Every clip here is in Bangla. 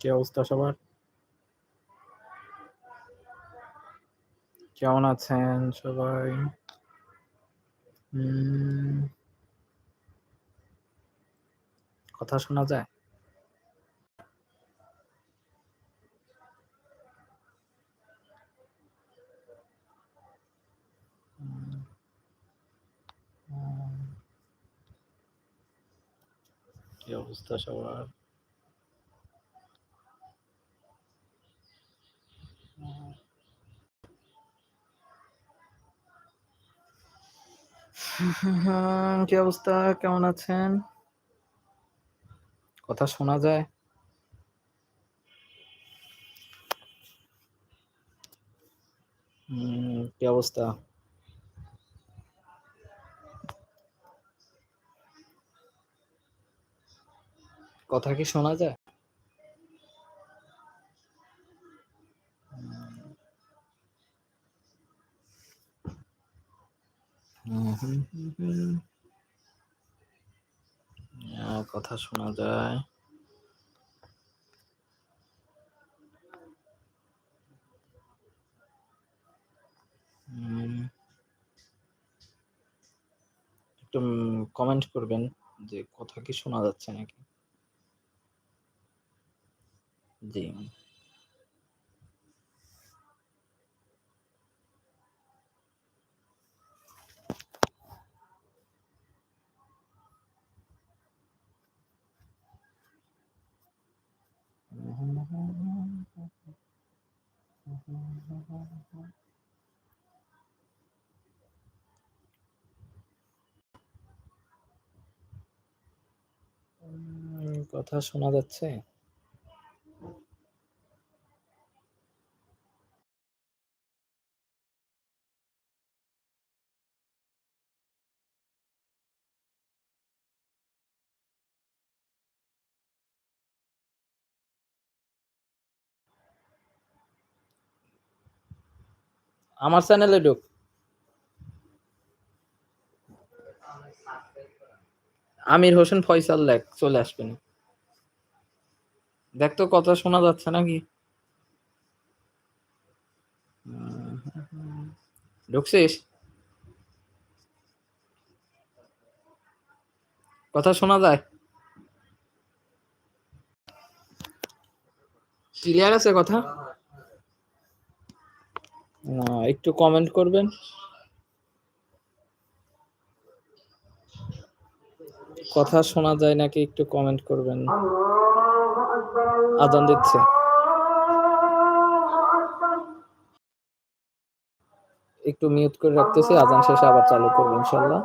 কি অবস্থা সবার? কেমন আছেন সবাই? কথা শোনা যায়? কি অবস্থা সবার? কি অবস্থা? কেমন আছেন? কথা শোনা যায়? কি অবস্থা? কথা কি শোনা যায় হুম, হুম, হুম, হুম। আহ, কথা শোনা যায়। একটু কমেন্ট করবেন যে কথা কি শোনা যাচ্ছে নাকি? জি। কথা শোনা যাচ্ছে আমার চ্যানেলে ঢুক। আমির হোসেন ফয়সাল লেখ চলে আসবেন দেখ তো কথা শোনা যাচ্ছে নাকি? ঢুকছিস? কথা শোনা যায়? ক্লিয়ার আছে কথা? একটু কমেন্ট করবেন। কথা শোনা যায় নাকি একটু কমেন্ট করবেন। আদান দিচ্ছে। একটু মিউট করে রাখতেছি, আদান শেষে আবার চালু করব, ইনশাল্লাহ।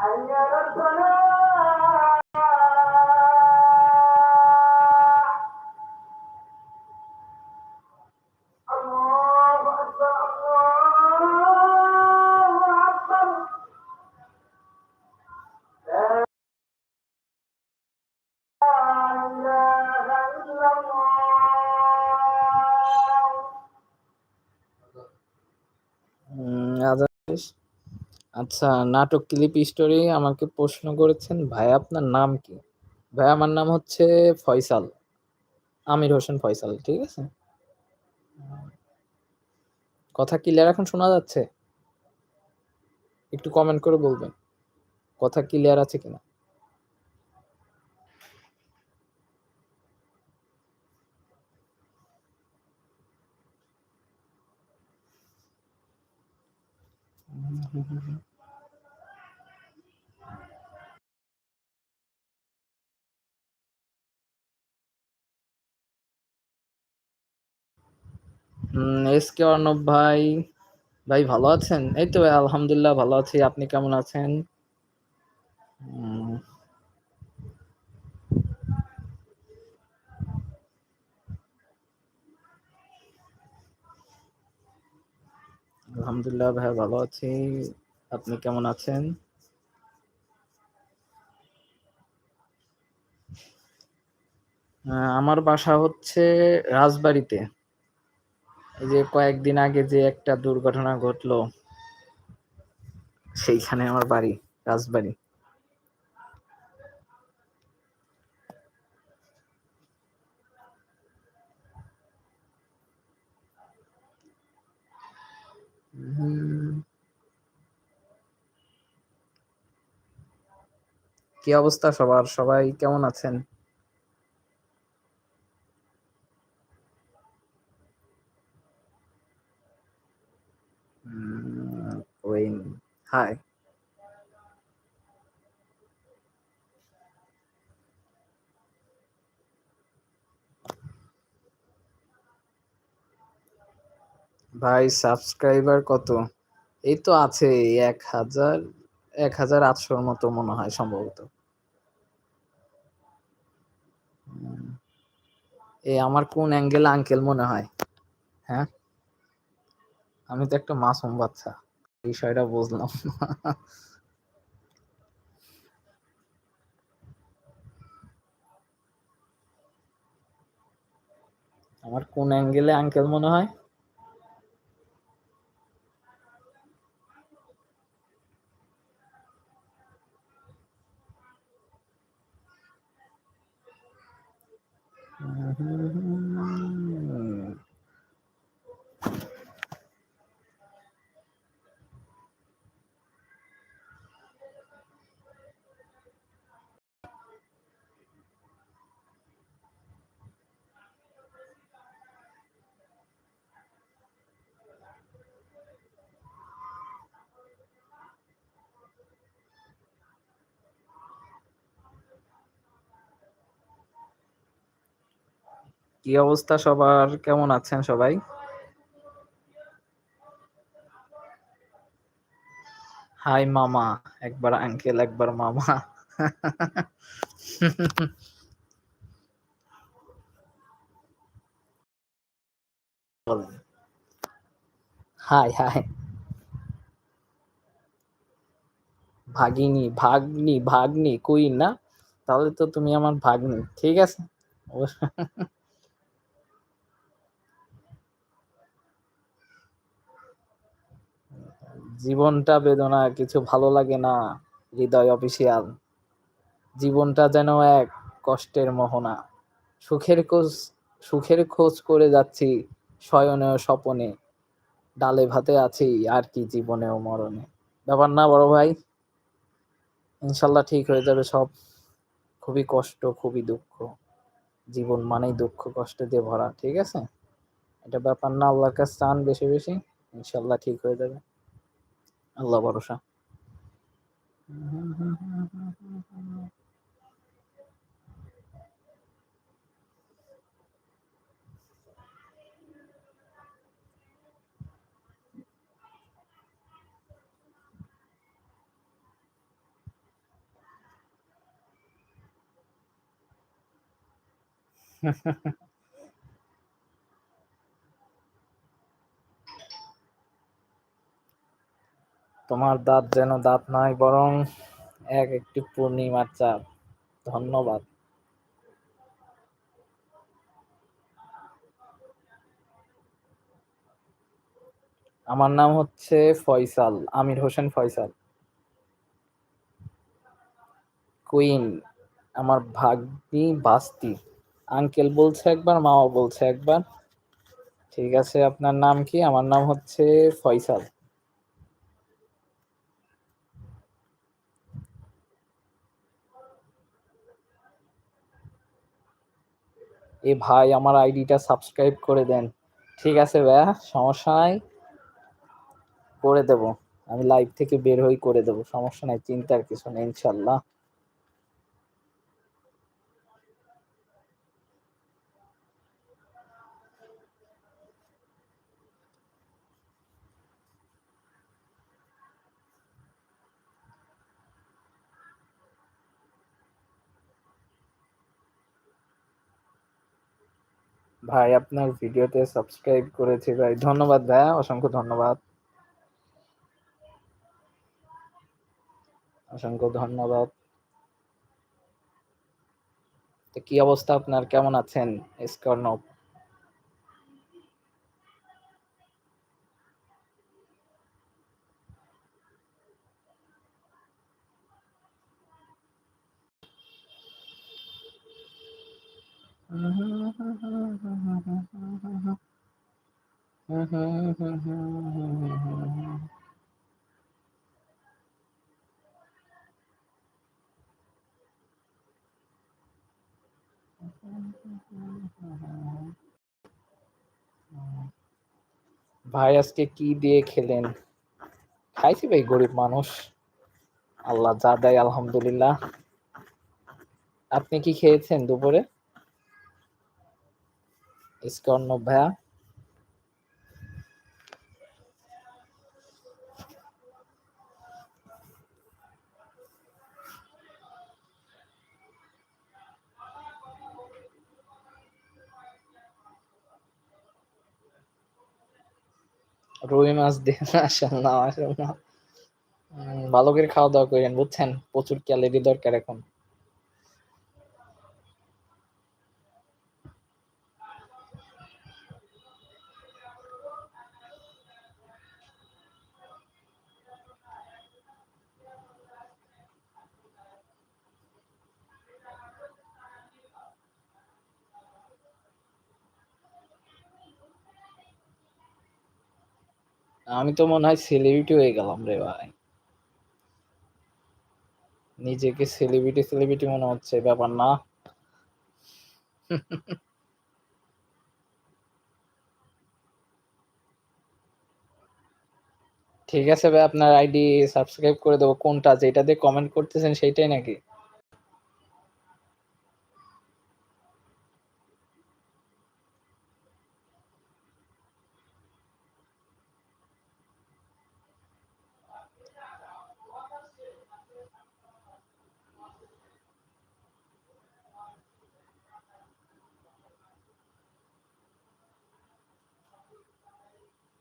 I'm not gonna আচ্ছা নাটক ক্লিপ স্টোরি আমাকে প্রশ্ন করেছেন, ভাই, আপনার নাম কি? ভাই, আমার নাম হচ্ছে ফয়সাল, আমির হোসেন ফয়সাল, ঠিক আছে? কথা ক্লিয়ার এখন শোনা যাচ্ছে? একটু কমেন্ট করে বলবেন, কথা ক্লিয়ার আছে কিনা? এস কে অর্ণব ভাই। ভাই ভালো আছেন? এই তো আলহামদুলিল্লাহ ভালো আছি। আপনি কেমন আছেন? আলহামদুলিল্লাহ ভাই ভালো আছি। আপনি কেমন আছেন? আমার বাসা হচ্ছে রাজবাড়িতে। এই যে কয়েকদিন আগে যে একটা দুর্ঘটনা ঘটলো, সেইখানে আমার বাড়ি, রাজবাড়ি। কি অবস্থা সবার? সবাই কেমন আছেন? হাই ভাই সাবস্ক্রাইবার কত? এই তো আছে এক হাজার এক হাজার আটশোর মতো মনে হয় সম্ভবত। এ আমার কোন অ্যাঙ্গেল আঙ্কেল মনে হয়? হ্যাঁ? আমি তো একটা মাসুম বাচ্চা। বিষয়টা বুঝলাম। আমার কোন অ্যাঙ্গেলে আঙ্কেল মনে হয় উম, কি অবস্থা সবার? কেমন আছেন সবাই? হাই মামা, একবার আঙ্কেল একবার মামা। High high. ভাগিনী, ভাগ্নি ভাগ্নি কুইন না? তাহলে তো তুমি আমার ভাগ্নি, ঠিক আছে? জীবনটা বেদনা, কিছু ভালো লাগে না, হৃদয় অফিসিয়াল। জীবনটা যেন এক কষ্টের মোহনা। সুখের খোঁজ সুখের খোঁজ করে যাচ্ছি শয়নে স্বপনে। ডালে ভাতে আছি আর কি জীবনে ও মরণে। ব্যাপার না, বড় ভাই? ইনশাল্লাহ ঠিক হয়ে যাবে সব। খুবই কষ্ট, খুবই দুঃখ। জীবন মানেই দুঃখ, কষ্ট দিয়ে ভরা, ঠিক আছে? এটা ব্যাপার না, আল্লাহর কাছে চান বেশি বেশি, ইনশাল্লাহ ঠিক হয়ে যাবে। আল্লাহ ভরসা তোমার দাঁত যেন দাঁত নয়, বরং এক একটি পূর্ণিমার চাঁদ। ধন্যবাদ। আমার নাম হচ্ছে ফয়সাল, আমির হোসেন ফয়সাল। কুইন, আমার ভাগ্নি বাস্তি। আঙ্কেল বলছে একবার মামা বলছে একবার। ঠিক আছে, আপনার নাম কি? আমার নাম হচ্ছে ফয়সাল। এ ভাই আমার আইডিটা সাবস্ক্রাইব করে দেন। ঠিক আছে ভাইয়া, সমস্যা নাই। করে দেব। আমি লাইভ থেকে বের হই করে দেব। সমস্যা নাই, চিন্তার কিছু নেই, ইনশাল্লাহ। ভাই, আপনার ভিডিওতে সাবস্ক্রাইব করেছি ভাই। ধন্যবাদ ভাইয়া অসংখ্য ধন্যবাদ। অসংখ্য ধন্যবাদ। তো কি অবস্থা আপনার? কেমন আছেন? স্কর্ণব ভাই, আজকে কি দিয়ে খেলেন? খাইছি ভাই, গরিব মানুষ। আল্লাহ যা দেয়, আলহামদুলিল্লাহ। আপনি কি খেয়েছেন দুপুরে? ইস্কর্ণ ভাইয়া। রুই মাছ দিয়ে মাশাল্লাহ মাশাল্লাহ উম, ভালো করে খাওয়া দাওয়া করেন বুঝছেন? প্রচুর ক্যালোরি দরকার এখন। আমি তো মনে হয় সেলিব্রিটি হয়ে গেলাম রে ভাই। নিজেকে সেলিব্রিটি সেলিব্রিটি মনে হচ্ছে ব্যাপার না। ঠিক আছে ভাই, আপনার আইডি সাবস্ক্রাইব করে দেবো। কোনটা? যেটা দিয়ে কমেন্ট করতেছেন, সেইটাই নাকি?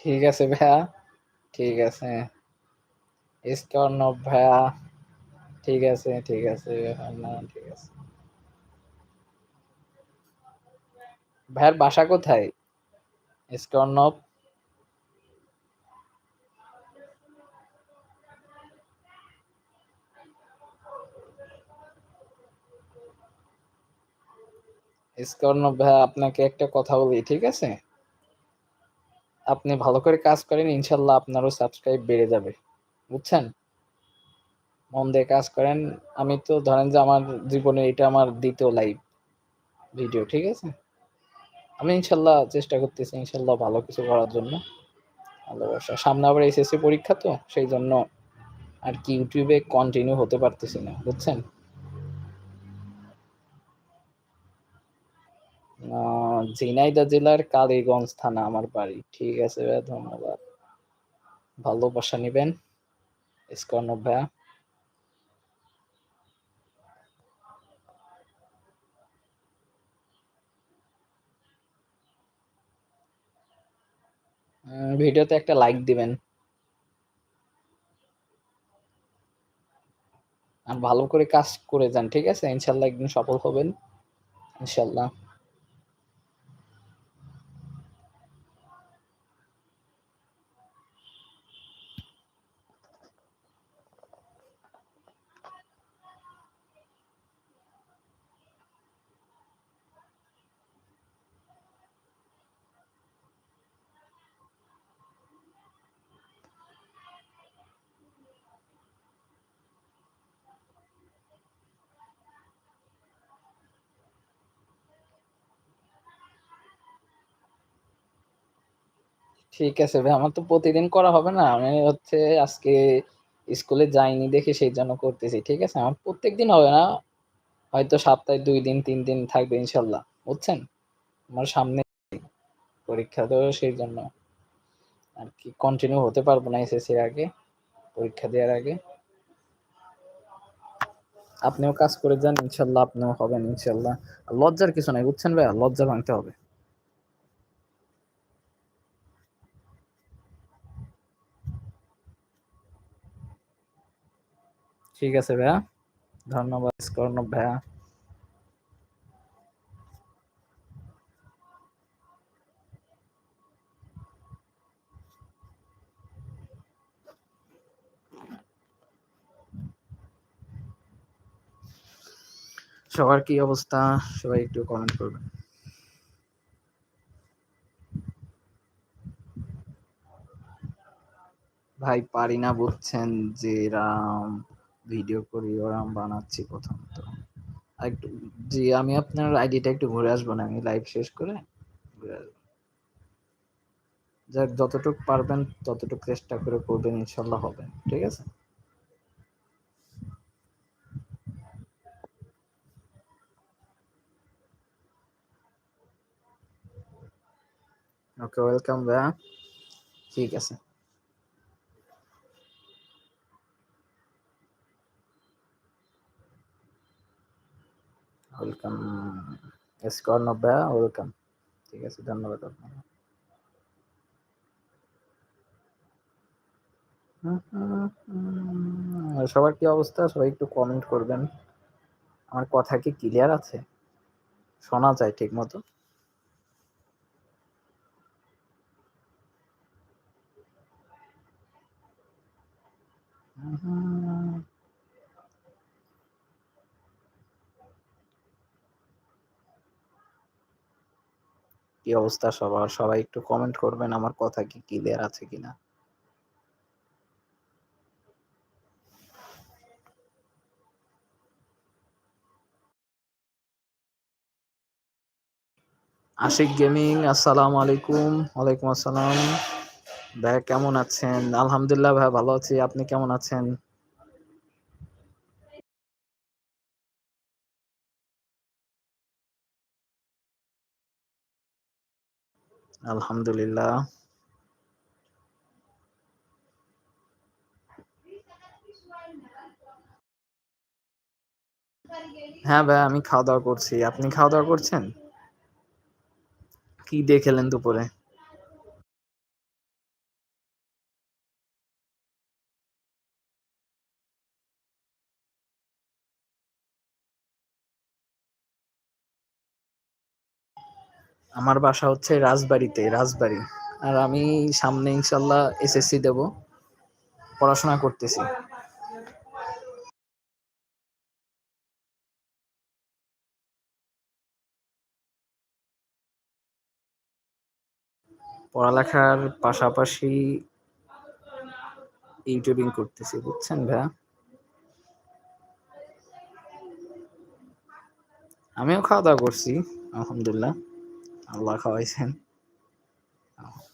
ঠিক আছে ভাইয়া, ঠিক আছে। ইস্কর্ণ ভাইয়া, ঠিক আছে ঠিক আছে ঠিক আছে। ভাইয়ার বাসা কোথায়? ইস্কর্ণব ইস্কর্ণব ভাইয়া, আপনাকে একটা কথা বলি, ঠিক আছে? আপনি ভালো করে কাজ করেন, ইনশাল্লাহ আপনারও সাবস্ক্রাইব বেড়ে যাবে। বুঝছেন? মন দিয়ে কাজ করেন। আমি তো ধরেন যে আমার জীবনে এটা আমার দ্বিতীয় লাইভ ভিডিও ঠিক আছে? আমি ইনশাল্লাহ চেষ্টা করতেছি ইনশাল্লাহ ভালো কিছু করার জন্য। ভালোবাসা। সামনে আবার এসএসসি পরীক্ষা তো, সেই জন্য আর কি ইউটিউবে কন্টিনিউ হতে পারতেছি না, বুঝছেন? আহ, ঝিনাইদহ জেলার কালীগঞ্জ থানা আমার বাড়ি। ঠিক আছে ভাইয়া ধন্যবাদ। ভালোবাসা নিবেন ইস্কর্ণ ভাইয়া। ভিডিওতে একটা লাইক দিবেন। আর ভালো করে কাজ করে যান ঠিক আছে? ইনশাল্লাহ একদিন সফল হবেন। ইনশাল্লাহ। ঠিক আছে ভাই, আমার তো প্রতিদিন করা হবে না। আমি হচ্ছে আজকে স্কুলে যাইনি দেখে সেই জন্য করতেছি, ঠিক আছে? আমার প্রত্যেক দিন হবে না। হয়তো সপ্তাহে দুই দিন, তিন দিন থাকবে ইনশাল্লাহ, বুঝছেন? আমার সামনে পরীক্ষা তো সেই জন্য। আর কি কন্টিনিউ হতে পারব না এসএসসির আগে, পরীক্ষা দেওয়ার আগে। আপনিও কাজ করে যান, ইনশাল্লাহ আপনিও হবেন, ইনশাল্লাহ। লজ্জার কিছু নাই, বুঝছেন ভাইয়া লজ্জা ভাঙতে হবে। ঠিক আছে ভাইয়া। ধন্যবাদ কর্ণব ভাইয়া। সবার কি অবস্থা? সবাই একটু কমেন্ট করবেন। ভাই পারি না বুঝছেন যে রাম। ভিডিও করি ওরাম বানাচ্ছি প্রথম তো আর একটু, জি, আমি আপনার আইডিটা একটু ঘুরে আসব না, আমি লাইভ শেষ করে ঘুরে আসব। যাক, যতটুকু পারবেন, ততটুকু চেষ্টা করে করবেন, ইনশাল্লাহ হবে, ঠিক আছে? ওকে ওয়েলকাম ভাইয়া। ঠিক আছে। ওয়েলকাম স্কর্ণ ভাইয়া ওয়েলকাম। ঠিক আছে, ধন্যবাদ আপনাকে। সবার কি অবস্থা? সবাই একটু কমেন্ট করবেন। আমার কথা কি ক্লিয়ার আছে? শোনা যায় ঠিক মতো? কি অবস্থা সবার? সবাই একটু কমেন্ট করবেন আমার কথা কি ক্লিয়ার আছে কিনা? আশিক গেমিং আসসালামু আলাইকুম। ওয়ালাইকুম আসসালাম। ভাই কেমন আছেন? আলহামদুলিল্লাহ ভাই ভালো আছি। আপনি কেমন আছেন? আলহামদুলিল্লাহ। হ্যাঁ ভাই, আমি খাওয়া দাওয়া করছি। আপনি খাওয়া দাওয়া করছেন? কি দিয়ে খেলেন দুপুরে? আমার বাসা হচ্ছে রাজবাড়িতে, রাজবাড়ি। আর আমি সামনে ইনশাল্লাহ এসএসসি দেব। পড়াশোনা করতেছি। পড়ালেখার পাশাপাশি ইউটিউবিং করতেছি, বুঝছেন ভাইয়া? আমিও খাওয়া দাওয়া করছি, আলহামদুলিল্লাহ। আল্লাহ খাওয়াইছেন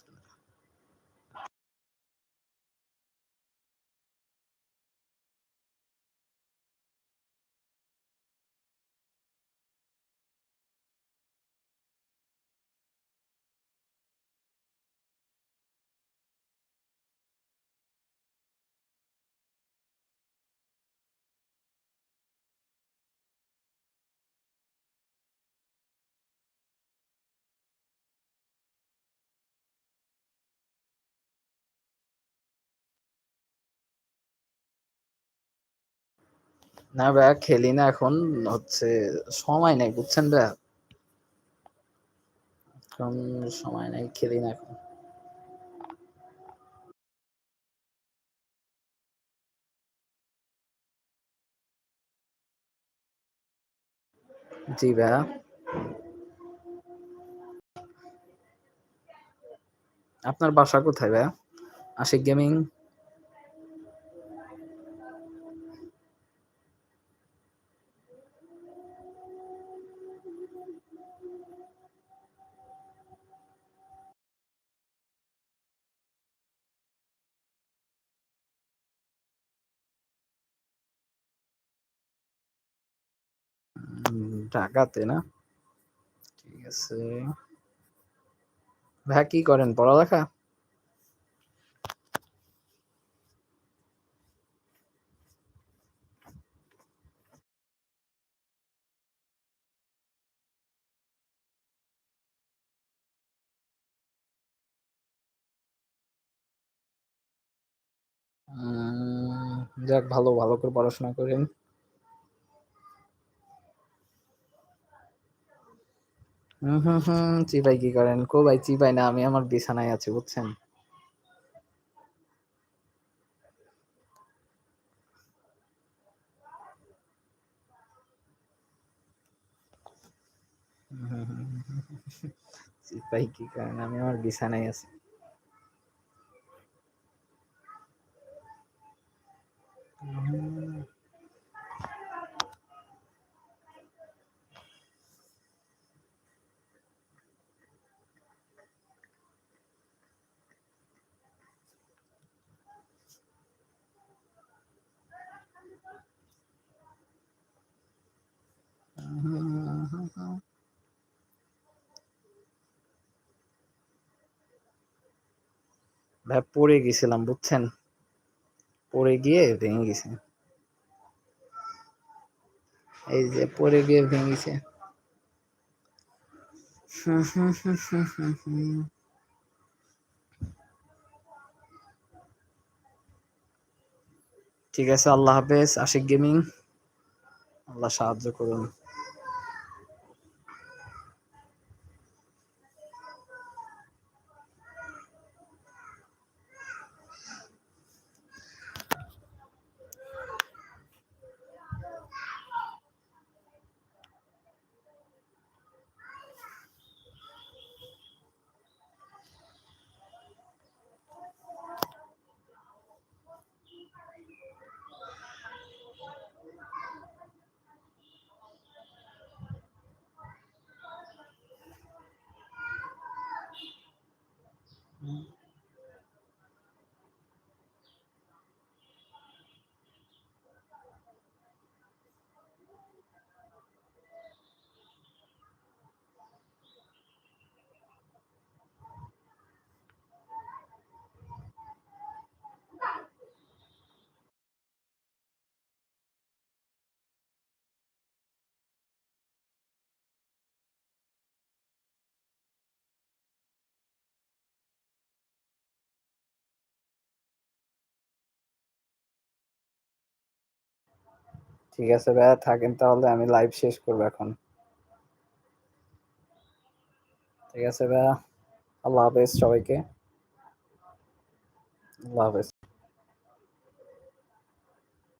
না ভাইয়া, খেলি না এখন, হচ্ছে সময় নাই, বুঝছেন ভাইয়া? এখন সময় নাই, খেলি না এখন। জি ভাইয়া। আপনার বাসা কোথায় ভাইয়া? আশিক গেমিং? ঢাকাতে না? ঠিক আছে। ভাইয়া কি করেন? পড়ালেখা? যাক ভালো ভালো করে পড়াশোনা করেন। হুম হুম চিপাই কি করেন কো ভাই চিপাই না আমি আমার বিছানায় আছি বুঝছেন। চিপাই কি করেন আমি আমার বিছানায় আছি হুম, হুম, হুম। ভাই পড়ে গেছিলাম বুঝছেন? পড়ে গিয়ে ভেঙে গেছে। এই যে পড়ে গিয়ে হুম, হুম। ঠিক আছে আল্লাহ হাফেজ আশিক গেমিং। আল্লাহ সাহায্য করুন। ঠিক আছে ভাইয়া, থাকেন তাহলে, আমি লাইভ শেষ করব এখন। ঠিক আছে ভাইয়া, আল্লাহ হাফেজ সবাইকে। আল্লাহ হাফেজ।